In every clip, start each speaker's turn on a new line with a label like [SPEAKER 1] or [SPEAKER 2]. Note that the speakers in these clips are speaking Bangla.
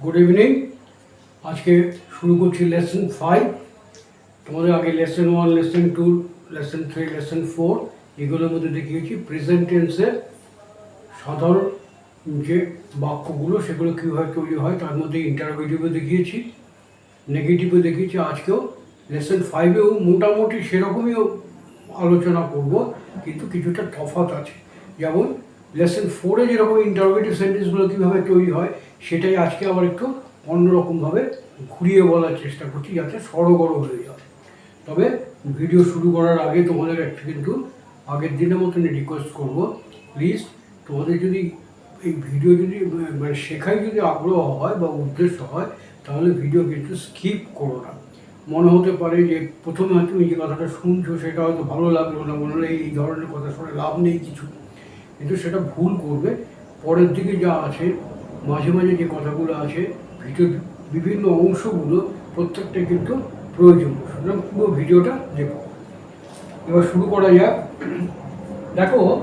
[SPEAKER 1] গুড ইভিনিং আজকে শুরু করছি লেসন ফাইভ তোমাদের আগে lesson one lesson two lesson three lesson four এগুলোর মধ্যে দেখিয়েছি। প্রেজেন্ট টেন্সের সাধারণ যে বাক্যগুলো, সেগুলো কীভাবে তৈরি হয়, তার মধ্যে ইন্টারোগেটিভও দেখিয়েছি নেগেটিভও দেখিয়েছি। আজকেও লেসন ফাইভেও মোটামুটি সেরকমই আলোচনা করব, কিন্তু কিছুটা তফাৎ আছে। যেমন লেসন ফোরে যেরকম ইন্টারোগেটিভ সেন্টেন্সগুলো কীভাবে তৈরি হয় সেটাই আজকে আবার একটু অন্যরকমভাবে ঘুরিয়ে বলার চেষ্টা করছি যাতে সড়গড় হয়ে যায়। তবে ভিডিও শুরু করার আগে তোমাদের একটা কিন্তু আগের দিনের মতন রিকোয়েস্ট করব। প্লিজ তোমাদের যদি এই ভিডিও যদি মানে শেখায় যদি আগ্রহ হয় বা উদ্দেশ্য হয়, তাহলে ভিডিও কিন্তু স্কিপ করো না। মনে হতে পারে যে প্রথমে তুমি যে কথাটা শুনছো, সেটা হয়তো ভালো লাগল না, মনে হলো এই ধরনের কথা শুনে লাভ নেই কিছু। কিন্তু সেটা ভুল করবে। পরের দিকে যা আছে মাঝে মাঝে যে কথাগুলো আছে ভিডিওর বিভিন্ন অংশগুলো প্রত্যেকটা কিন্তু প্রয়োজন। সুতরাং পুরো ভিডিওটা দেখো। এবার শুরু করা যাক। দেখো,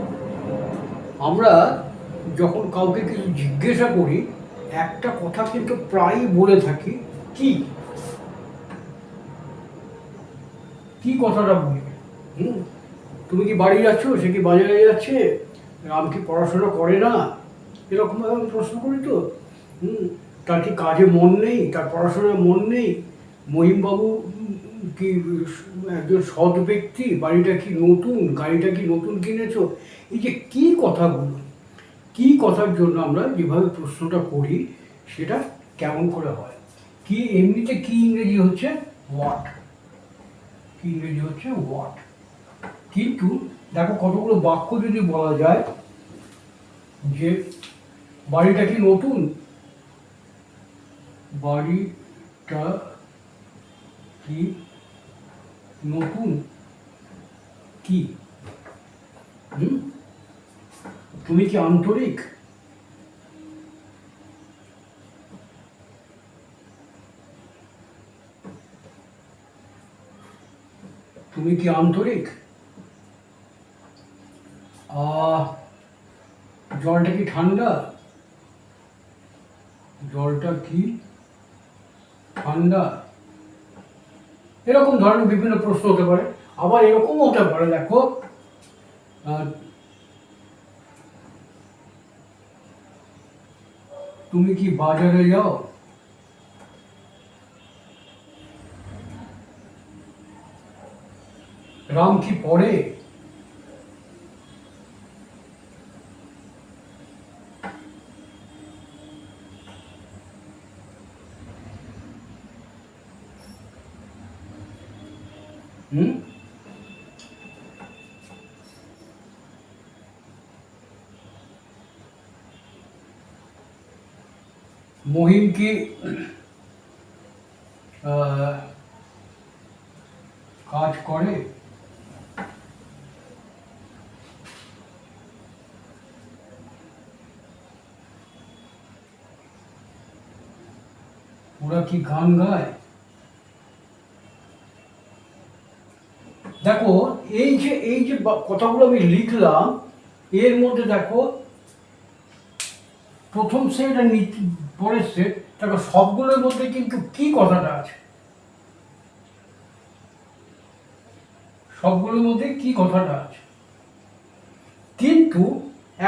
[SPEAKER 1] আমরা যখন কাউকে কিছু জিজ্ঞাসা করি, একটা কথা কিন্তু প্রায়ই বলে থাকি, কি? কি কথাটা বলি? হুম? তুমি কি বাড়ি যাচ্ছ? সে কি বাজারে যাচ্ছে? রাম কি পড়াশোনা করে না? এরকমভাবে আমি প্রশ্ন করি তো? হুম, তার কি কাজে মন নেই? তার পড়াশোনায় মন নেই? মহিমবাবু কি, একজন সৎ ব্যক্তি? বাড়িটা কি নতুন? গাড়িটা কি নতুন কিনেছো? এই যে কি কথাগুলো? কি কথার জন্য আমরা যেভাবে প্রশ্নটা করি, সেটা কেমন করে হয়? কি, এমনিতে কি ইংরেজি হচ্ছে? হোয়াট কি ইংরেজি হচ্ছে? হোয়াট কিন্তু দেখো কতগুলো বাক্য যদি বলা যায় যে বাড়িটা কি নতুন? বাড়িটা কি নতুন? কি? তুমি কি আন্তরিক? তুমি কি আন্তরিক? জলটা কি ঠান্ডা? জলটা কি? ঠান্ডা এরকম ধরনের বিভিন্ন প্রশ্ন হতে পারে, আবার এরকম হতে পারে, দেখো। তুমি কি বাজারে যাও? রাম কি পড়ে? হুম মহিম কি আহ, কাজ করে ওরা কি গান গায় দেখো, এই যে এই যে কথাগুলো আমি লিখলাম, এর মধ্যে দেখো, প্রথম সেট আর সেট, দেখো, সবগুলোর মধ্যে কিন্তু কি কথাটা আছে? সবগুলোর মধ্যে কি কথাটা আছে? কিন্তু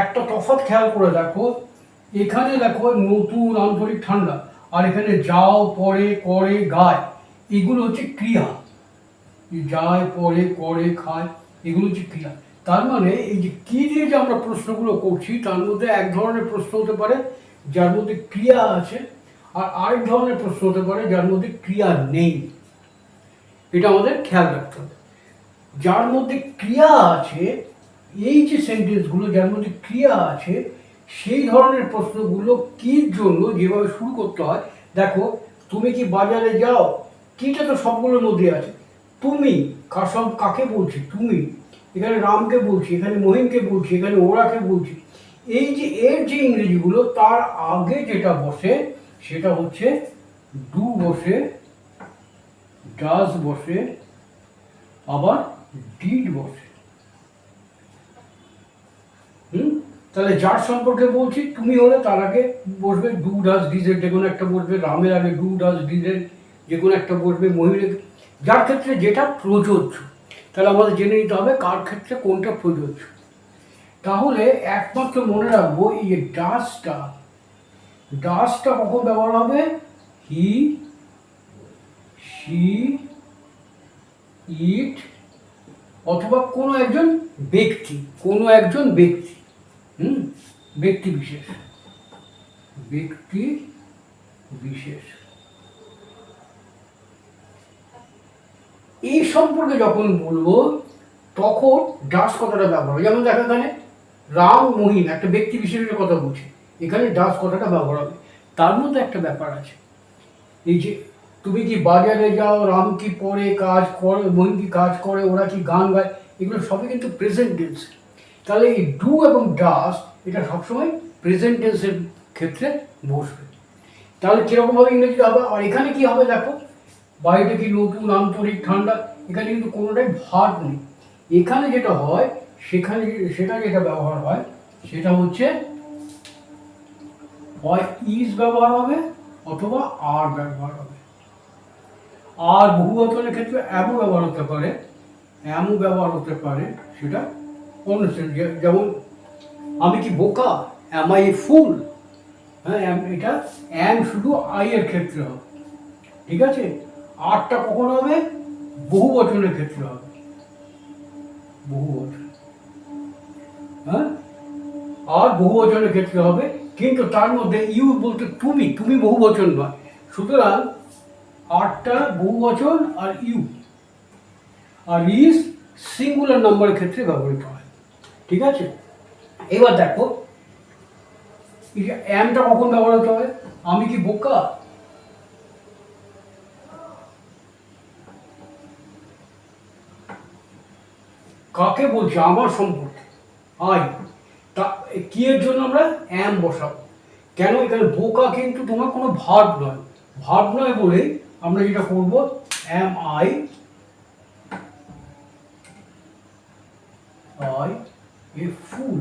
[SPEAKER 1] একটা তফাৎ খেয়াল করে দেখো, এখানে দেখো নতুন আন্তরিক ঠান্ডা, আর এখানে যাও, পরে, করে, গায়, এগুলো হচ্ছে ক্রিয়া। যায় পরে করে, খায়, এগুলো হচ্ছে ক্রিয়া। তার মানে এই যে কী দিয়ে যে আমরা প্রশ্নগুলো করছি, তার মধ্যে এক ধরনের প্রশ্ন হতে পারে, যার মধ্যে ক্রিয়া আছে, আর আরেক ধরনের প্রশ্ন হতে পারে, যার মধ্যে ক্রিয়া নেই। এটা আমাদের খেয়াল রাখতে হবে। যার মধ্যে ক্রিয়া আছে, এই যে সেন্টেন্সগুলো যার মধ্যে ক্রিয়া আছে, সেই ধরনের প্রশ্নগুলো কির জন্য যেভাবে শুরু করতে হয়, দেখো, তুমি কি বাজারে যাও, কিটা তো সবগুলোর মধ্যে আছে তুমি কার সব কাকে বলছি? তুমি। এখানে রামকে বলছি, এখানে মহিমকে বলছি, এখানে ওরাকে বলছি। এই যে, এর যে ইংরেজিগুলো, তার আগে যেটা বসে, সেটা হচ্ছে ডু বসে ডাস বসে, আবার ডিড বসে। হুম? তাহলে যার সম্পর্কে বলছি, তুমি হলে তার আগে বসবে ডু ডাস ডিজের, যে কোনো একটা বসবে, রামের আগে ডু ডাস ডিজের, যে কোনো একটা বসবে মহিলা যার ক্ষেত্রে যেটা প্রযোজ্য, তাহলে আমাদের জেনে নিতে হবে কার ক্ষেত্রে কোনটা প্রযোজ্য। তাহলে একমাত্র মনে রাখব, এই যে ডাসটা ডাসটা কখন ব্যবহার হবে? হি সি ইট অথবা কোনো একজন ব্যক্তি, কোনো একজন ব্যক্তি, হুম? ব্যক্তি বিশেষ। ব্যক্তি বিশেষ। এই সম্পর্কে যখন বলব, তখন ডাস কথাটা ব্যবহার হবে। যেমন দেখো এখানে, রাম মহিম, একটা ব্যক্তি বিশেষের কথা বলছি। এখানে ডাস কথাটা ব্যবহার হবে। তার মধ্যে একটা ব্যাপার আছে। এই যে, তুমি কি বাজারে যাও, রাম কি পড়ে কাজ করে, মহিম কি কাজ করে, ওরা কি গান গায়, এগুলো সবই কিন্তু প্রেজেন্ট টেন্স তাহলে এই ডু এবং ডাস এটা সবসময় প্রেজেন্ট টেন্সের ক্ষেত্রে বসবে। তাহলে কীরকমভাবে ইংরেজি হবে? আর এখানে কি হবে দেখো? বাড়িটা কি নতুন আন্তরিক ঠান্ডা, এখানে কিন্তু কোনোটাই ভার নেই। এখানে যেটা হয়, সেখানে সেটা যেটা ব্যবহার হয়, সেটা হচ্ছে হয় ইজ ব্যবহার হবে অথবা আর ব্যবহার হবে। আর বহুবচনের ক্ষেত্রে এমও ব্যবহার হতে পারে এমও ব্যবহার হতে পারে, সেটা অনুষ্ঠান যেমন আমি কি বোকা? অ্যাম আই এ ফুল হ্যাঁ এটা অ্যাম শুধু আই এর ক্ষেত্রে হবে ঠিক আছে? আরটা কখন হবে? বহু বচনের ক্ষেত্রে হবে। বহু বচন। হ্যাঁ? আর বহু বচনের ক্ষেত্রে হবে। কিন্তু তার মধ্যে ইউ বলতে তুমি তুমি বহু বচন নয় সুতরাং আটটা বহু বচন আর ইউ। আর ইস সিঙ্গুলার নাম্বারের ক্ষেত্রে ব্যবহৃত হয়। ঠিক আছে? এবার দেখো অ্যামটা কখন ব্যবহার হতে হবে আমি কি বোকা? কাকে বলছি? আমার সম্পর্কে। আই, তা কি এর জন্য আমরা অ্যাম বসাবো? কেন এখানে বোকা কিন্তু তোমার কোনো ভার্ব নয়। ভার্ব নয় বলে আমরা যেটা করব অ্যাম আই আই এ ফুল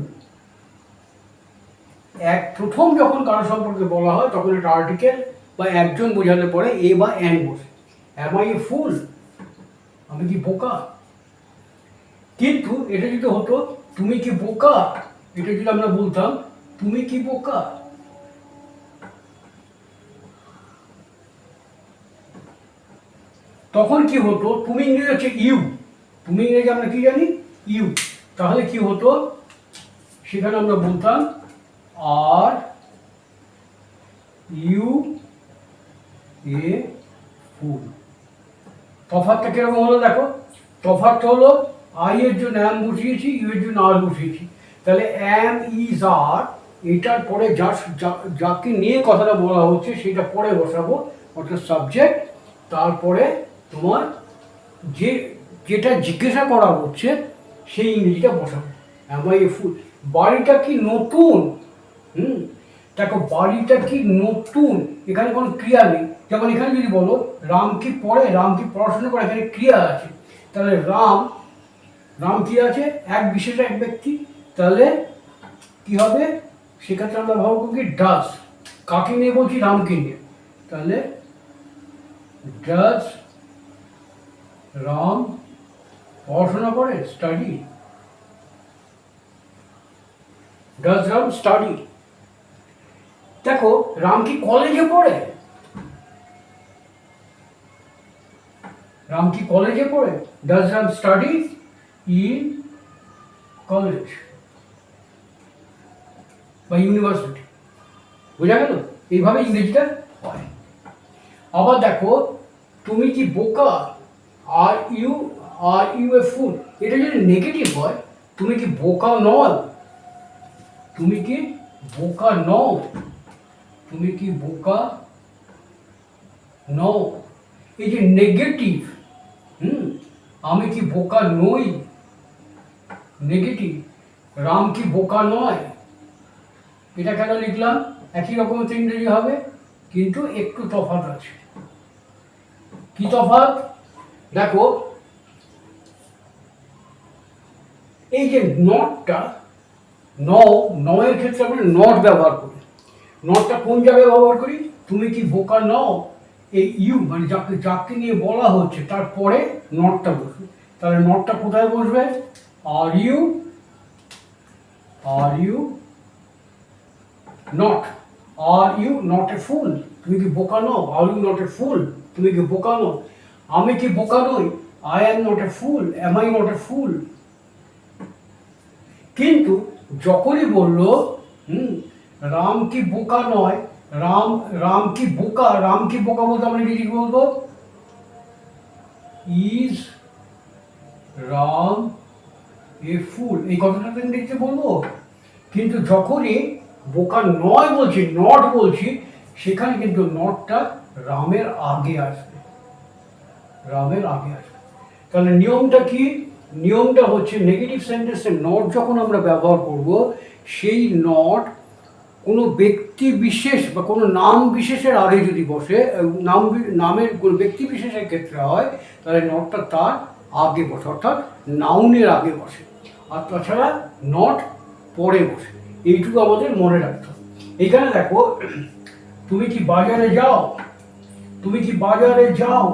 [SPEAKER 1] এক, প্রথম যখন কারও সম্পর্কে বলা হয়, তখন একটা আর্টিকেল বা একজন বোঝালে পরে এ বা অ্যান বসে। অ্যাম আই এ ফুল আমি কি বোকা? কিন্তু এটা যদি হতো, তুমি কি বোকা? এটা যদি আমরা বলতাম, তুমি কি বোকা? তখন কি হতো? তুমি ইংরেজি হচ্ছে ইউ। তুমি ইংরেজি আমরা কি জানি? ইউ। তাহলে কি হতো? সেখানে আমরা বলতাম, আর ইউ এ ফুল। তফাৎটা কীরকম হলো দেখো? তফাৎটা হলো আই এর জন্য অ্যাম বসিয়েছি ইউ এর জন্য আর বসিয়েছি। তাহলে অ্যাম ইজ আর এটার পরে যা যা- যাকে নিয়ে কথাটা বলা হচ্ছে, সেটা পরে বসাবো, অর্থাৎ সাবজেক্ট তারপরে তোমার যে, যেটা জিজ্ঞাসা করা হচ্ছে, সেই ইংরেজিটা বসাবো। আই এ ফুল বাড়িটা কি নতুন? হুম? দেখো, বাড়িটা কি নতুন? এখানে কোনো ক্রিয়া নেই। যেমন এখানে যদি বলো, রাম কি পড়ে? রাম কি পড়াশোনা করে? এখানে ক্রিয়া আছে। তাহলে রাম রাম কি আছে? এক বিশেষ এক ব্যক্তি। তাহলে কি হবে? সেক্ষেত্রে আমরা ভাবো কি? ডাস কাকে নিয়ে বলছি? রামকে নিয়ে। তাহলে ডাস রাম পড়াশোনা করে? স্টাডি ডাস রাম স্টাডি দেখো, রাম কি কলেজে পড়ে? রাম কি কলেজে পড়ে? Does Ram study in college বা ইউনিভার্সিটি বোঝা গেল? এইভাবে ইংরেজিটা হয়। আবার দেখো, তুমি কি বোকা? Are you are you a ফুল এটা যদি নেগেটিভ হয়, তুমি কি বোকা নয় তুমি কি বোকা নও? তুমি কি বোকা নও? এই যে নেগেটিভ হুম? আমি কি বোকা নই? নেগেটিভ। রাম কি বোকা নয়? এটা কেন লিখলাম? একই রকম ইংরেজি হবে, কিন্তু একটু তফাৎ আছে। কি তফাৎ? দেখো, এই যে নটটা ন নয়ের ক্ষেত্রে আমরা নট ব্যবহার করি। নটটা কোন জায়গায় ব্যবহার করি? তুমি কি বোকা নও? এই ইউ মানে যাকে যাকে নিয়ে বলা হচ্ছে, তারপরে নটটা বসবে। তাহলে নটটা কোথায় বসবে? Are you are you not are you not a fool তুমি কি বোকা নও? আর ইউ নট এ ফুল তুমি কি বোকা নও? আমি কি বোকা নই? I am not a fool am I not a fool কিন্তু যখনই বলল, হুম, রাম কি বোকা নয়? রাম রাম কি বোকা? রাম কি বোকা বলতে আমরা কি বলব? ইজ রাম এ ফুল, এই কথাটা তো ইংরেজিতে বলব। কিন্তু যখনই বোকা নয় বলছি, নট বলছি, সেখানে কিন্তু নটটা রামের আগে আসবে। রামের আগে আসবে। তাহলে নিয়মটা কি? নিয়মটা হচ্ছে নেগেটিভ সেন্টেন্সে নট যখন আমরা ব্যবহার করব, সেই নট কোনো ব্যক্তি বিশেষ বা কোনো নাম বিশেষের আগে যদি বসে নাম নামের কোনো ব্যক্তি বিশেষের ক্ষেত্রে হয়, তাহলে নটটা তার আগে বসে, অর্থাৎ নাউনের আগে বসে। আর তাছাড়া নট পরে বসে। এইটুকু আমাদের মনে রাখতে হবে। এখানে দেখো, তুমি কি বাজারে যাও? তুমি কি বাজারে যাও?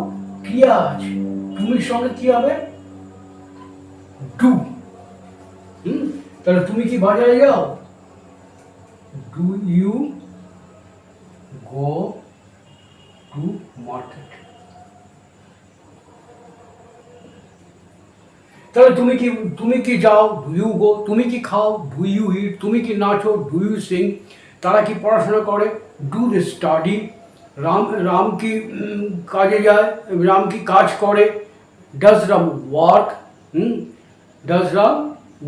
[SPEAKER 1] ক্রিয়া আছে? তুমির সঙ্গে কি হবে? Do hmm? তাহলে তুমি কি বাজারে যাও? Do you go to market তাহলে তুমি কি তুমি কি যাও ডু ইউ গো তুমি কি খাও ডু ইউ ইট তুমি কি নাচো ডু ইউ সিং তারা কি পড়াশোনা করে? Do they study Ram Ram কি কাজে যায়? রাম কি কাজ করে? Does Ram work hmm? Does Ram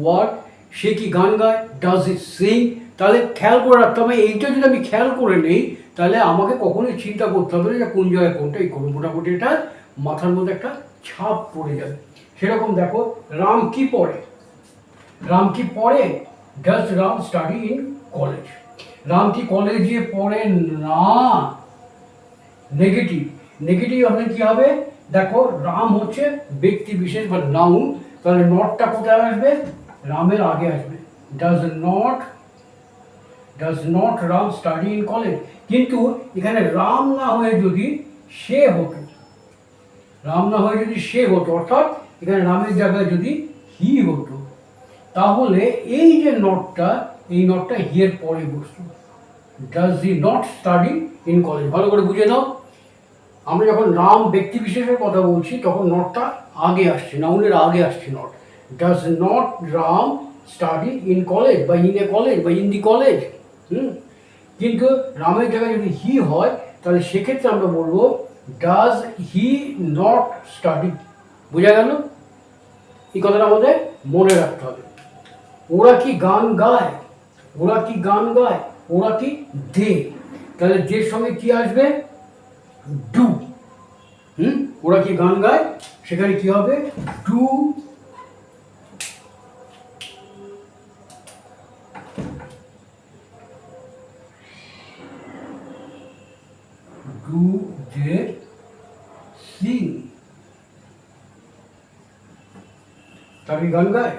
[SPEAKER 1] work সে কি গান গায়? ডাজ ইট সিং তাহলে খেয়াল করে রাখতে হবে, এইটা যদি আমি খেয়াল করে নেই, তাহলে আমাকে কখনোই চিন্তা করতে হবে না যে কোন জায়গায় কোনটাই করব মোটামুটি এটা মাথার মধ্যে একটা ছাপ পড়ে যাবে। সেরকম দেখো, রাম কি পড়ে? রাম কি পড়ে? Does Ram study in college Ram কি কলেজে পড়ে? না। নেগেটিভ নেগেটিভ হলে কি হবে? দেখো, রাম হচ্ছে ব্যক্তি বিশেষ বা নাউন তাহলে নটটা কোথায় আসবে? রামের আগে আসবে। Does not does not Ram study in college কিন্তু এখানে রাম না হয়ে যদি সে হতো, রাম না হয়ে যদি সে হতো, অর্থাৎ এখানে রামের জায়গায় যদি হি হতো, তাহলে এই যে নটটা এই নটটা হিয়ের পরে বসতো। Does he not study in college ভালো করে বুঝে নাও। আমরা যখন নাম ব্যক্তি বিশেষের কথা বলছি, তখন নটটা আগে আসছে নাউনের আগে আসছে not does not Ram study in college বা ইন এ কলেজ বা ইন দি কলেজ হুম? কিন্তু রামের জায়গায় যদি হি হয়, তাহলে সেক্ষেত্রে আমরা বলব ডাজ হি নট স্টাডি বোঝা গেল? এই কথাটা আমাদের মনে রাখতে হবে। ওরা কি গান গায়? ওরা কি গান গায়? ওরা কি দে? তাহলে যে সঙ্গে কি আসবে? ডু। হুম? ওরা কি গান গায়? সেখানে কি হবে? ডু দে সিং কি গান গায়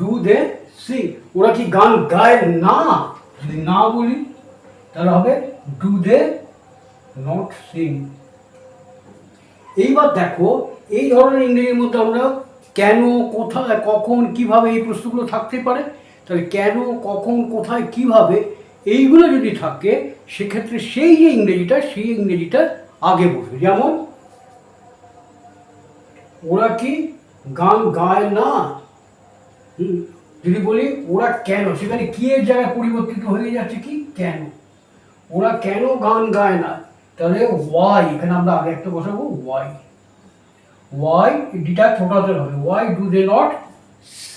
[SPEAKER 1] ডু দে সিং ওরা কি গান গায় না? যদি না বলি, তাহলে হবে ডু দে নট সিং এইবার দেখো, এই ধরনের ইংরেজির মধ্যে আমরা কেন, কোথায়, কখন, কীভাবে এই প্রশ্নগুলো থাকতে পারে? তাহলে কেন, কখন, কোথায়, কীভাবে এইগুলো যদি থাকে, সেক্ষেত্রে সেই যে ইংরেজিটা, সেই ইংরেজিটা আগে বসবে যেমন, ওরা কি গান গায় না। যদি বলি ওরা কেন? সেখানে কি এর জায়গায় পরিবর্তিত হয়ে যাচ্ছে কি? কেন? ওরা কেন গান গায় না? তাহলে ওয়াই এখানে আমরা আগে একটা বসাবো ওয়াই ওয়াই ডিটা ছোট হাতের হবে why do they not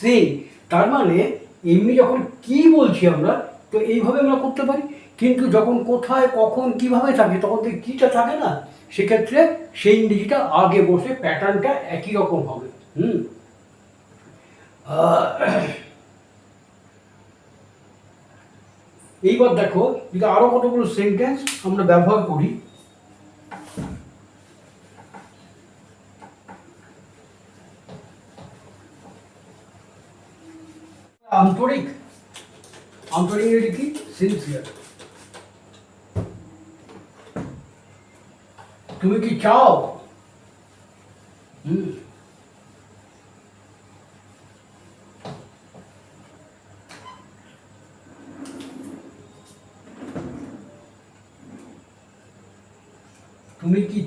[SPEAKER 1] sing তার মানে এমনি যখন কি বলছি আমরা, তো এইভাবে আমরা করতে পারি। কিন্তু যখন কোথায়, কখন, কীভাবে থাকে, তখন তো কিটা থাকে না। সেক্ষেত্রে সেই ইংরেজিটা আগে বসে প্যাটার্নটা একই রকম হবে। এইবার দেখো যদি আরও কতগুলো সেন্টেন্স আমরা ব্যবহার করি আন্তরিক আন্তরিক ইংরেজি কি সিনসিয়ার তুমি কি চাও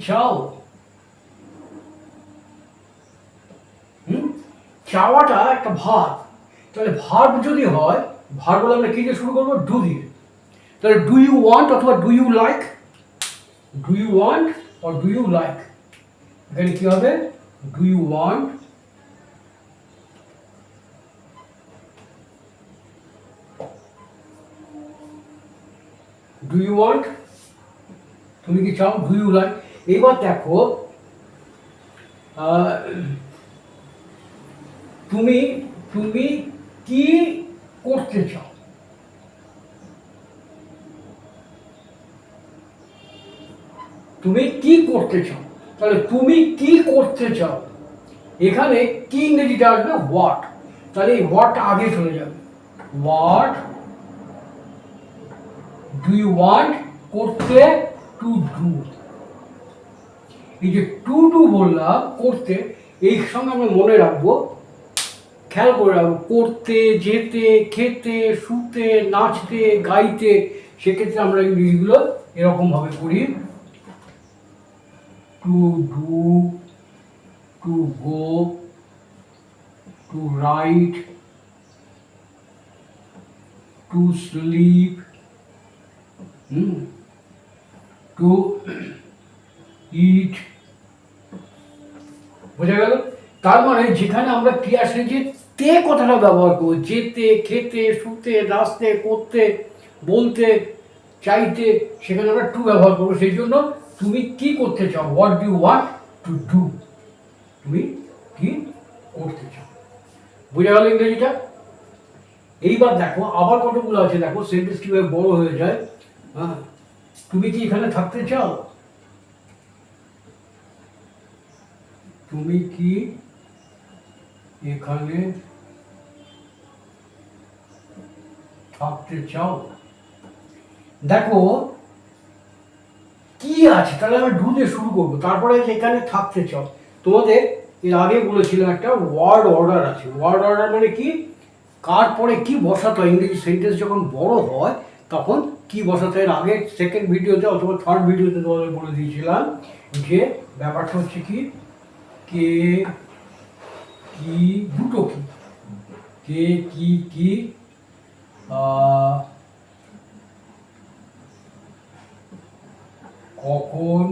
[SPEAKER 1] চাও হুম চাওয়াটা একটা ভাব তাহলে ভার্ব যদি হয় ভার্ব বলে আমরা কি দিয়ে শুরু করব? ডু দিয়ে। তাহলে ডু ইউ ওয়ান্ট অথবা do you like do you want or do you like এখানে কি হবে? Do you want do you want তুমি কি চাও? ডু ইউ লাইক এবার দেখো তুমি তুমি কি করতে চাও? তুমি কি করতে চাও? তাহলে তুমি কি করতে চাও? এখানে কি ইংরেজিটা আসবে? হোয়াট তাহলে এই হোয়াটটা আগে চলে যাবে। হোয়াট ডু ইউ ওয়ান্ট করতে টু ডু এই যে টু টু বললাম করতে, এই সঙ্গে আমরা মনে রাখব, খেয়াল করে রাখব, করতে, যেতে, খেতে, শুতে, নাচতে, গাইতে, সেক্ষেত্রে আমরা ইংরেজিগুলো এরকমভাবে করি। To do, to go, to write, to sleep to eat বোঝা গেল? তার মানে যেখানে আমরা ক্রিয়াশীল যে তে কথাটা ব্যবহার করব, যেতে, খেতে, শুতে, নাচতে, করতে, বলতে, চাইতে, সেখানে আমরা টু ব্যবহার করব। সেই জন্য তুমি কি করতে চাও? What do want to do তুমি কি করতে চাও? বোঝা গেল ইংরেজিটা? এইবার দেখো, আবার কতগুলো আছে দেখো সেন্টেন্স কীভাবে বড় হয়ে যায়? হ্যাঁ তুমি কি এখানে থাকতে চাও? তুমি কি এখানে থাকতে চাও? দেখো, কি আছে? তাহলে আমি ডু শুরু করব। তারপরে এখানে থাকতে চাও। তোমাদের এর আগে বলেছিলাম একটা ওয়ার্ড অর্ডার আছে। ওয়ার্ড অর্ডার মানে কি? কার পরে কি বসাতে হয়? ইংরেজি সেন্টেন্স যখন বড় হয়, তখন কি বসাতে হয়? আগে সেকেন্ড ভিডিওতে অথবা থার্ড ভিডিওতে তোমাদের বলে দিয়েছিলাম যে, ব্যাপারটা হচ্ছে কি? কে কি দুটো কি? কে কি কি? কখন?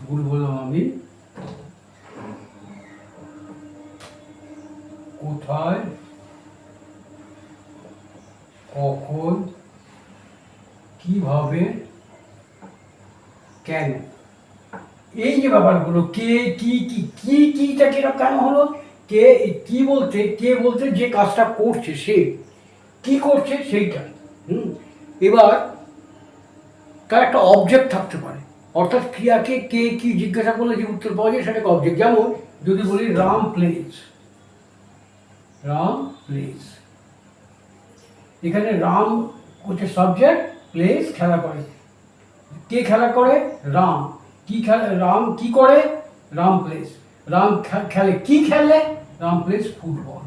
[SPEAKER 1] ভুল বললাম আমি। কোথায় কখন কীভাবে? কেন? এই যে ব্যাপারগুলো, কে, কি কি কি, কিটা কীরকম কেন হলো? কে, কি বলতে কে বলতে যে কাজটা করছে সে, কি করছে সেইটা, হুম? এবার তার একটা অবজেক্ট থাকতে পারে, অর্থাৎ ক্রিয়াকে কে, কি জিজ্ঞাসা করলে, যে উত্তর পাওয়া যায়, সেটাকে অবজেক্ট যেমন যদি বলি রাম প্লেস রাম প্লেস এখানে রাম হচ্ছে সাবজেক্ট প্লেস খেলা করে। কে খেলা করে? রাম। কি খেলে? রাম কি করে? রাম প্লেস রাম খেলে। কি খেলে? রাম প্লেস ফুটবল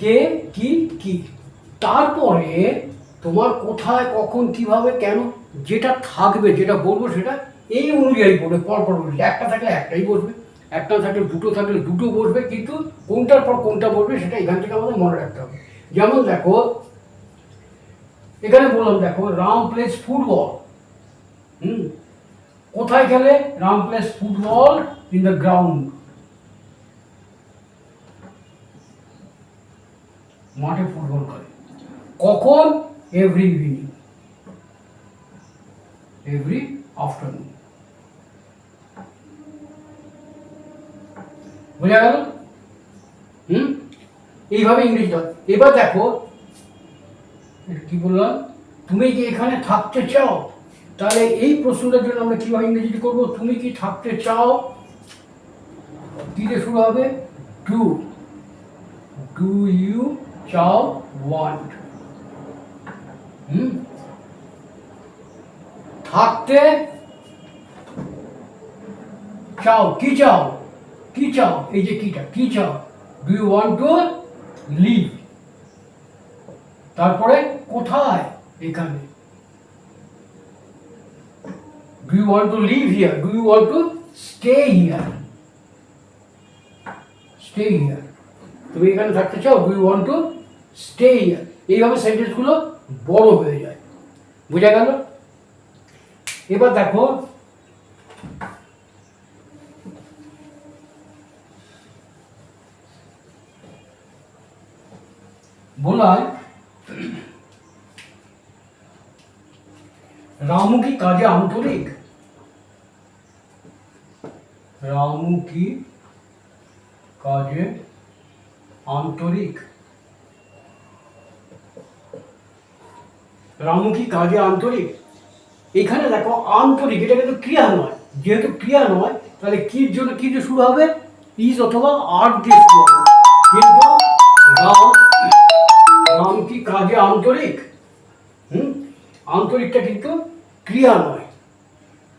[SPEAKER 1] কে, কি কি? তারপরে তোমার কোথায়, কখন, কীভাবে, কেন, যেটা থাকবে, যেটা বলব সেটা এই অনুযায়ী বলবে। পরপর বলবে একটা থাকলে একটাই বসবে। একটা থাকলে দুটো থাকলে দুটো বসবে। কিন্তু কোনটার পর কোনটা বসবে সেটা এখান থেকে আমাদের মনে রাখতে হবে। যেমন দেখো, এখানে বললাম দেখো, রাম প্লেস ফুটবল হুম? কোথায় খেলে? Ram plays football in the ground মাঠে ফুটবল করে। কখন? এভরি ইভিনিং এভরি আফটারনুন বোঝা গেল? হুম? এইভাবে ইংরেজি হয়। এবার দেখো কি বললাম? তুমি কি এখানে থাকতে চাও? তাহলে এই প্রশ্নটার জন্য আমরা কীভাবে ইংরেজিতে করব? তুমি কি থাকতে চাও? দিয়ে শুরু হবে ডু ডু ইউ চাও ওয়ান্ট থাকতে চাও, কি চাও? কি চাও? এই যে কিটা, কি চাও? Do you want to live তারপরে কোথায় এখানে? Do you want to live here do you want to stay here stay here তুমি এখানে থাকতে চাও? Do you want to stay here এইভাবে সেন্টেন্সগুলো বড় হয়ে যায়। বোঝা গেল? এবার দেখো বলায় রামু কি কাজে আন্তরিক? রামু কি কাজে আন্তরিক? রামু কি কাজে আন্তরিক? এখানে দেখো আন্তরিক এটা কিন্তু ক্রিয়া নয়। যেহেতু ক্রিয়া নয়, তাহলে কির জন্য, কি শুরু হবে? ইজ অথবা আর দিয়ে শুরু হবে। কিন্তু রাম কাজে আন্তরিক, হুম? আন্তরিকটা কিন্তু ক্রিয়া নয়।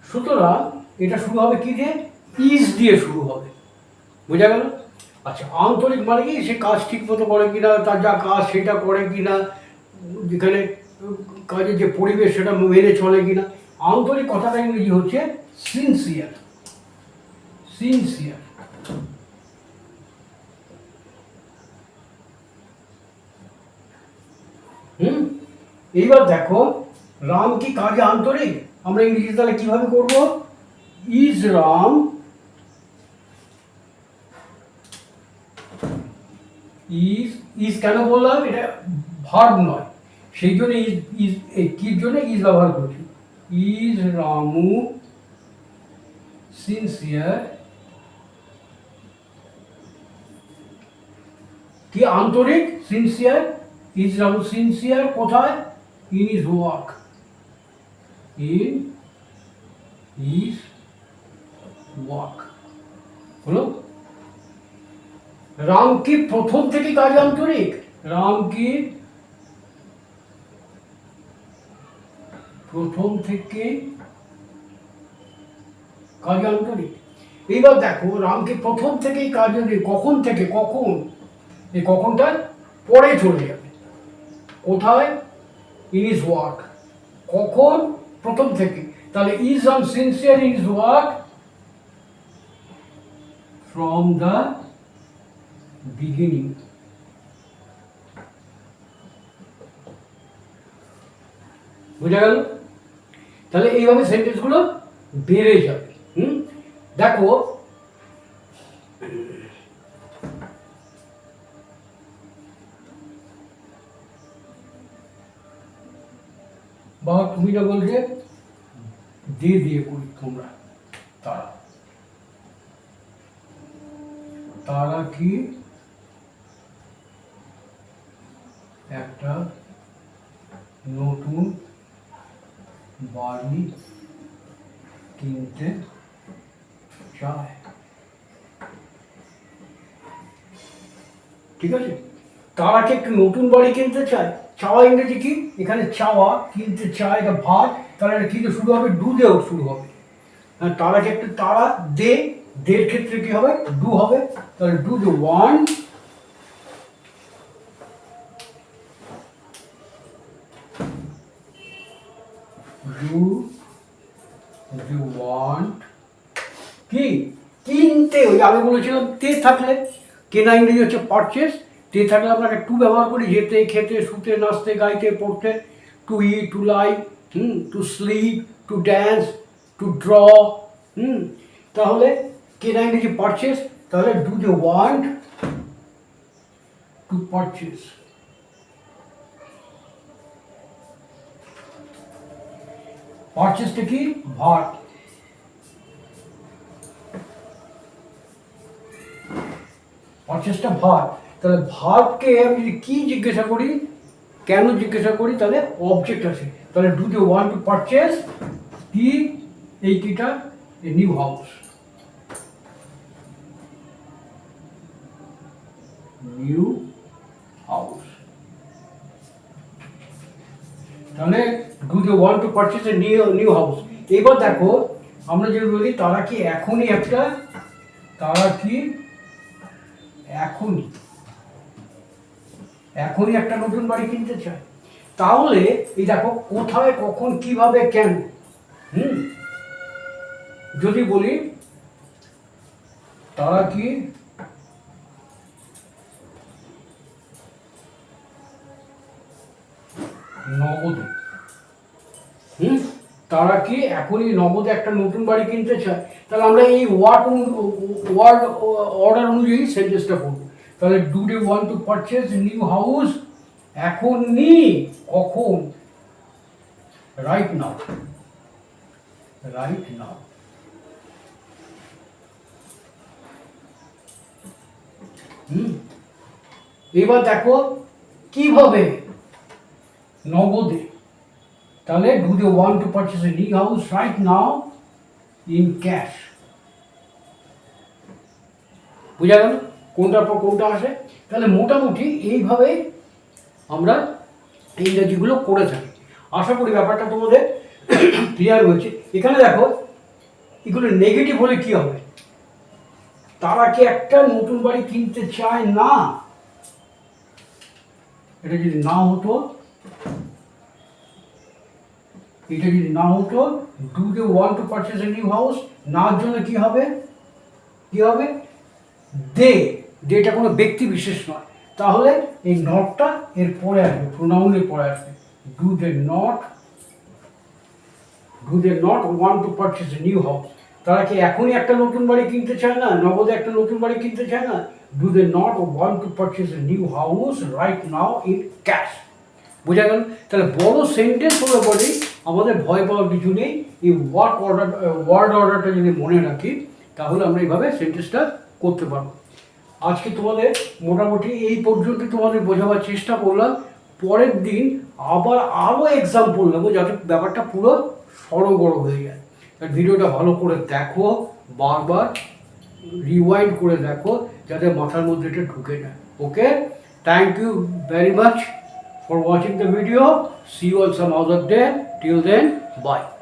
[SPEAKER 1] সুতরাং এটা শুরু হবে কি দিয়ে? ইজ দিয়ে শুরু হবে। বোঝা গেল? আচ্ছা আন্তরিক মানে কি? সে কাজ ঠিক মতো করে কিনা, তার যা কাজ সেটা করে কিনা, যেখানে কাজের যে পরিবেশ সেটা মেনে চলে কিনা। আন্তরিক কথাটা ইংরেজি হচ্ছে সিনসিয়ার সিনসিয়ার এইবার দেখো, রাম কি কাজে আন্তরিক? আমরা ইংরেজি তাহলে কীভাবে করব? ইজ রাম ইজ ইজ কেন বললাম? এটা ভার্ব নয়। সেই জন্য ইজ ইজ কির জন্য ইজ ব্যবহার করছি? ইজ রামু সিনসিয়ার কি আন্তরিক? সিনসিয়ার ইজ রামু সিনসিয়ার কোথায়? In his work in his work হলো? রাম কি প্রথম থেকে কাজে আন্তরিক? রাম কি প্রথম থেকে কাজে আন্তরিক? এইবার দেখো রাম কি প্রথম থেকেই কাজে আন্তরিক? কখন থেকে? কখন? এই কখনটা পরে চলে যাবে। কোথায়? ইন ইজ ওয়ার্ক কখন? প্রথম থেকে। তাহলে is Ram sincere in his work from the beginning বুঝা গেল? তাহলে এইভাবে সেন্টেন্সগুলো বেড়ে যাবে। হুম? দেখো বাবা, তুমি না বলছে দিয়ে দিয়ে করি তোমরা। তারা। তারা কি? একটা নতুন বাড়ি কিনতে চায়। ঠিক আছে? তারা কি একটু নতুন বাড়ি কিনতে চায়। চাওয়া ইংরেজি কি? এখানে চাওয়া, কিনতে চা এটা ভাত তাহলে এটা কিন্তু শুরু হবে ডু দেও শুরু হবে। হ্যাঁ তারা কি একটু তারা, দে, দের ক্ষেত্রে কি হবে? ডু হবে। তাহলে do the one. Do do want কি? কিনতে ওই আমি বলেছিলাম তে থাকলে। কেনা ইংরেজি হচ্ছে পারচেস তে থাকলে একটা টু ব্যবহার করি যেতে খেতে, শুতে, নাচতে, গাইতে, পড়তে, to E to lie, hmm, to sleep, to dance, to draw, hmm, তাহলে কেনা ইংরেজি পারচেস তাহলে do they want to purchase পারচেসটা কি? ভার পারচেসটা ভার তাহলে ভার্বকে আমি যদি কি জিজ্ঞাসা করি, কেন জিজ্ঞাসা করি, তাহলে অবজেক্ট আছে। তাহলে do they want to purchase কি এই কিটা a new house new house তাহলে do they want to purchase a new new house এবার দেখো, আমরা যদি বলি, তারা কি এখনই একটা? তারা কি এখনই? এখনই একটা নতুন বাড়ি কিনতে চায়। তাহলে এই দেখো, কোথায়, কখন, কীভাবে, কেন? হুম? যদি বলি, তারা কি নগদে? হুম? তারা কি এখনই নগদে একটা নতুন বাড়ি কিনতে চায়? তাহলে আমরা এই ওয়ার্ড ওয়ার্ড অর্ডার অনুযায়ী সেন্টেন্সটা করব তাহলে do they want to purchase new house এখনই কখন? Right now right now hmm? এবার দেখো কীভাবে নগদে, তাহলে do they want to purchase new house right now in cash বোঝা গেল? কোনটার পর কোনটা আসে? তাহলে মোটামুটি এইভাবেই আমরা ইংরেজিগুলো করে থাকি। আশা করি ব্যাপারটা তোমাদের ক্লিয়ার হয়েছে। এখানে দেখো, এগুলো নেগেটিভ হলে কি হবে? তারা কি একটা নতুন বাড়ি কিনতে চায় না? এটা যদি না হতো, এটা যদি না হতো do they want to purchase a new house নার জন্য কি হবে? কি হবে? দে যেটা কোনো ব্যক্তি বিশেষ নয়। তাহলে এই নটটা এর পরে আসবে প্রোনাউনের পরে আসবে। Do they not do they not want to purchase a new house তারা কি এখনই একটা নতুন বাড়ি কিনতে চায় না? নগদে একটা নতুন বাড়ি কিনতে চায় না? Do they not want to purchase a new house right now in cash বোঝা গেল? তাহলে বড় সেন্টেন্স হলে বলেই আমাদের ভয় পাওয়ার কিছু নেই। এই ওয়ার্ড অর্ডার ওয়ার্ড অর্ডারটা যদি মনে রাখি, তাহলে আমরা এইভাবে সেন্টেন্সটা করতে পারব। আজকে তোমাদের মোটামুটি এই পর্যন্ত তোমাদের বোঝাবার চেষ্টা করলাম। পরের দিন আবার আরও এক্সাম্পল নেব যাতে ব্যাপারটা পুরো সড়গড় হয়ে যায়। ভিডিওটা ভালো করে দেখো বারবার রিওয়াইন্ড করে দেখো যাতে মাথার মধ্যে এটা ঢুকে যায়। Okay? Thank you very much for watching the video see you on some other day. Till then, bye.